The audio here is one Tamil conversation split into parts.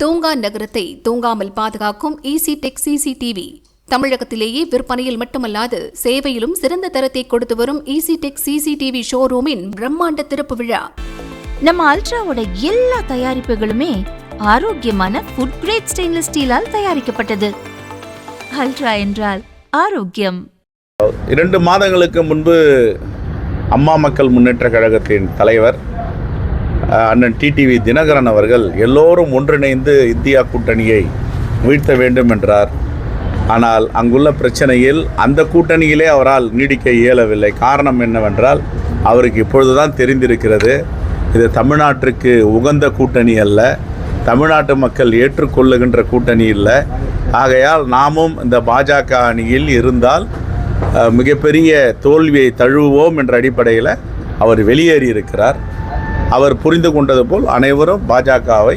தூங்கா நகரத்தை தூங்காமல் பாதுகாக்கும் ஈசி டெக் சிசிடிவி. தமிழகத்திலேயே விற்பனையில் மட்டுமல்லாது சேவையிலும் சிறந்த தரத்தை கொடுத்து வரும் ஈசி டெக் சிசிடிவி ஷோரூமின் பிரம்மாண்ட திறப்பு விழா. நம்ம அல்ட்ராவோட எல்லா தயாரிப்புகளுமே ஆரோக்கியமான ஃபுட் கிரேட் ஸ்டெயின்லெஸ் ஸ்டீலால் தயாரிக்கப்பட்டது. அல்ட்ரா என்றால் ஆரோக்கியம். இரண்டு மாதங்களுக்கு முன்பு அம்மா மக்கள் முன்னேற்ற கழகத்தின் தலைவர் அண்ணன் டிடிவி தினகரன் அவர்கள் எல்லோரும் ஒன்றிணைந்து இந்தியா கூட்டணியை வீழ்த்த வேண்டும் என்றார். ஆனால் அங்குள்ள பிரச்சனையில் அந்த கூட்டணியிலே அவரால் நீடிக்க இயலவில்லை. காரணம் என்னவென்றால் அவருக்கு இப்பொழுதுதான் தெரிந்திருக்கிறது இது தமிழ்நாட்டிற்கு உகந்த கூட்டணி அல்ல தமிழ்நாட்டு மக்கள் ஏற்றுக்கொள்ளுகின்ற கூட்டணி இல்லை. ஆகையால் நாமும் இந்த பாஜக அணியில் இருந்தால் மிகப்பெரிய தோல்வியை தழுவுவோம் என்ற அடிப்படையில் அவர் வெளியேறி இருக்கிறார் அவர் புரிந்து கொண்டது போல் அனைவரும் பாஜகவை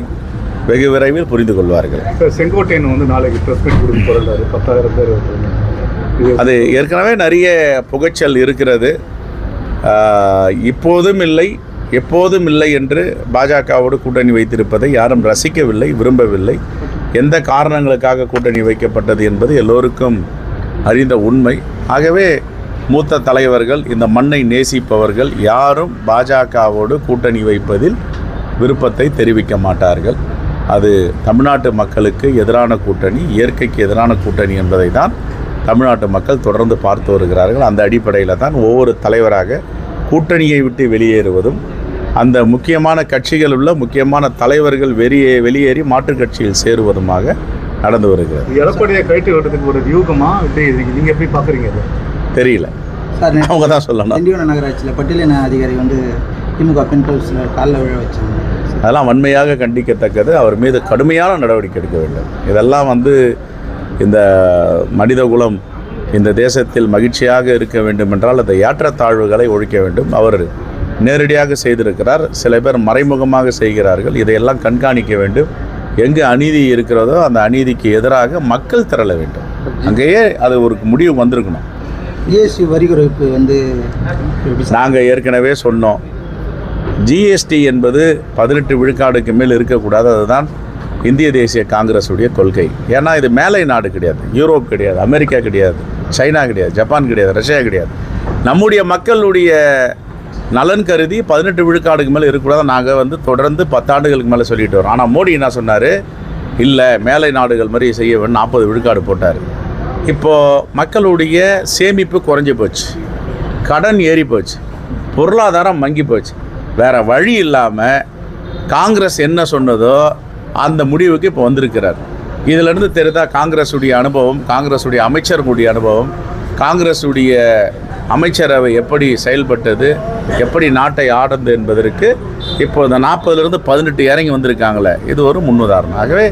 வெகு விரைவில் புரிந்து கொள்வார்கள். செங்கோட்டையன் வந்து நாளைக்கு ப்ரெஸ் மீட் கொடுக்க போகிறாரு பத்தாயிரம் பேர் அது ஏற்கனவே நிறைய புகைச்சல் இருக்கிறது. இப்போதும் இல்லை எப்போதும் இல்லை என்று பாஜகவோடு கூட்டணி வைத்திருப்பதை யாரும் ரசிக்கவில்லை விரும்பவில்லை. எந்த காரணங்களுக்காக கூட்டணி வைக்கப்பட்டது என்பது எல்லோருக்கும் அறிந்த உண்மை. ஆகவே மூத்த தலைவர்கள் இந்த மண்ணை நேசிப்பவர்கள் யாரும் பாஜகவோடு கூட்டணி வைப்பதில் விருப்பத்தை தெரிவிக்க மாட்டார்கள். அது தமிழ்நாட்டு மக்களுக்கு எதிரான கூட்டணி இயற்கைக்கு எதிரான கூட்டணி என்பதை தான் தமிழ்நாட்டு மக்கள் தொடர்ந்து பார்த்து வருகிறார்கள். அந்த அடிப்படையில் தான் ஒவ்வொரு தலைவராக கூட்டணியை விட்டு வெளியேறுவதும் அந்த முக்கியமான கட்சிகள் உள்ள முக்கியமான தலைவர்கள் வெளியே வெளியேறி மாற்றுக் கட்சியில் சேருவதுமாக நடந்து வருகிறது. எடப்பாடியை கைட்டு விடுறதுக்கு ஒரு வியூகமாக இப்படி நீங்கள் எப்படி பார்க்குறீங்க தெரியல. அவங்க தான் சொல்லணும். திண்டிவனம் நகராட்சியில் பட்டியலின அதிகாரி வந்து திமுக பெண் கவுன்சிலர் காலில் விழ வச்சாங்க. அதெல்லாம் வன்மையாக கண்டிக்கத்தக்கது. அவர் மீது கடுமையான நடவடிக்கை எடுக்க வேண்டும். இதெல்லாம் வந்து இந்த மனிதகுலம் இந்த தேசத்தில் மகிழ்ச்சியாக இருக்க வேண்டும் என்றால் அந்த ஏற்றத்தாழ்வுகளை ஒழிக்க வேண்டும். அவர் நேரடியாக செய்திருக்கிறார். சில பேர் மறைமுகமாக செய்கிறார்கள். இதையெல்லாம் கண்காணிக்க வேண்டும். எங்கு அநீதி இருக்கிறதோ அந்த அநீதிக்கு எதிராக மக்கள் திரள வேண்டும். அங்கேயே அது ஒரு முடிவு வந்திருக்கணும். ஜிஎஸ்டி வரி குறைப்பு வந்து நாங்கள் ஏற்கனவே சொன்னோம். ஜிஎஸ்டி என்பது பதினெட்டு விழுக்காடுக்கு மேல் இருக்கக்கூடாது. அதுதான் இந்திய தேசிய காங்கிரஸுடைய கொள்கை. ஏன்னா இது மேலை நாடு கிடையாது. யூரோப் கிடையாது. அமெரிக்கா கிடையாது. சைனா கிடையாது. ஜப்பான் கிடையாது. ரஷ்யா கிடையாது. நம்முடைய மக்களுடைய நலன் கருதி பதினெட்டு விழுக்காடுக்கு மேலே இருக்கக்கூடாது. நாங்கள் வந்து தொடர்ந்து பத்தாண்டுகளுக்கு மேலே சொல்லிட்டு வரோம். ஆனால் மோடி என்ன சொன்னார்? இல்லை மேலை நாடுகள் மாதிரி செய்ய வேணும் நாற்பது விழுக்காடு போட்டார். இப்போது மக்களுடைய சேமிப்பு குறைஞ்சி போச்சு. கடன் ஏறி போச்சு. பொருளாதாரம் மங்கி போச்சு. வேறு வழி இல்லாமல் காங்கிரஸ் என்ன சொன்னதோ அந்த முடிவுக்கு இப்போ வந்திருக்கிறார். இதிலிருந்து தெரிந்தால் காங்கிரஸுடைய அனுபவம் காங்கிரஸுடைய அமைச்சர்களுடைய அனுபவம் காங்கிரஸுடைய அமைச்சரவை எப்படி செயல்பட்டது எப்படி நாட்டை ஆடுது என்பதற்கு இப்போ இந்த நாற்பதுலேருந்து பதினெட்டு இறங்கி வந்திருக்காங்களே இது ஒரு முன்னுதாரணம். ஆகவே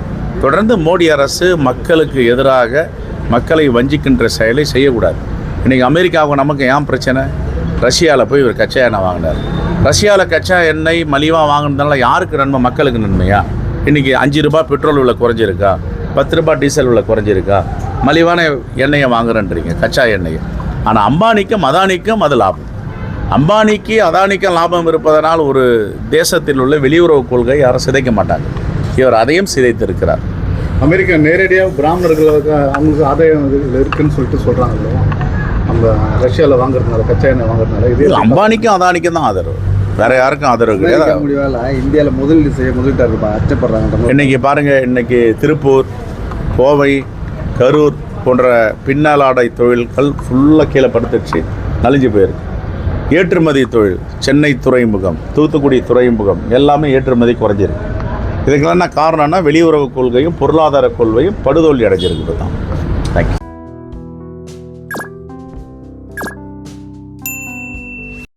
தொடர்ந்து மோடி அரசு மக்களுக்கு எதிராக மக்களை வஞ்சிக்கின்ற செயலை செய்யக்கூடாது. இன்றைக்கி அமெரிக்காவுக்கு நமக்கு ஏன் பிரச்சனை? ரஷ்யாவில் போய் இவர் கச்சா எண்ணெய் வாங்கினார். ரஷ்யாவில் கச்சா எண்ணெய் மலிவாக வாங்கினதுனால யாருக்கு நன்மை? மக்களுக்கு நன்மையா? இன்றைக்கி அஞ்சு ரூபாய் பெட்ரோல் விலை குறைஞ்சிருக்கா? பத்து ரூபா டீசல் விலை குறைஞ்சிருக்கா? மலிவான எண்ணெயை வாங்குறேன்றீங்க கச்சா எண்ணெயை. ஆனால் அம்பானிக்கும் அதானிக்கும் அது லாபம். அம்பானிக்கு அதானிக்கும் லாபம் இருப்பதனால் ஒரு தேசத்தில் உள்ள வெளியுறவு கொள்கை யாரும் சிதைக்க மாட்டாங்க. இவர் அதையும் சிதைத்திருக்கிறார். அமெரிக்கா நேரடியாக பிராமணர்களுக்கு அவங்களுக்கு ஆதாயம் இதுல இருக்குன்னு சொல்லிட்டு சொல்றாங்கல்ல. நம்ம ரஷ்யாவில் வாங்குறதுனால கச்சா எண்ணெய் வாங்குறதுனால இது அம்பானிக்கும் அதானிக்கும் தான் ஆதரவு. வேற யாருக்கும் ஆதரவு கிடையாது. முடிவால் இந்தியாவில் முதலீடு செய்ய முதலீட்டாளர்கள் அச்சப்படுறாங்க இன்னைக்கு பாருங்க இன்னைக்கு திருப்பூர் கோவை கரூர் போன்ற பின்னலாடை தொழில்கள் ஃபுல்லாக கீழே படுத்துச்சு நலிஞ்சு போயிருக்கு. ஏற்றுமதி தொழில் சென்னை துறைமுகம் தூத்துக்குடி துறைமுகம் எல்லாமே ஏற்றுமதி குறைஞ்சிருக்கு. இதுக்கெல்லாம் என்ன காரணம்னா வெளியுறவு கொள்கையும் பொருளாதார கொள்கையும் படுதோல்வி அடைஞ்சிருக்கிறது தான். தேங்க்யூ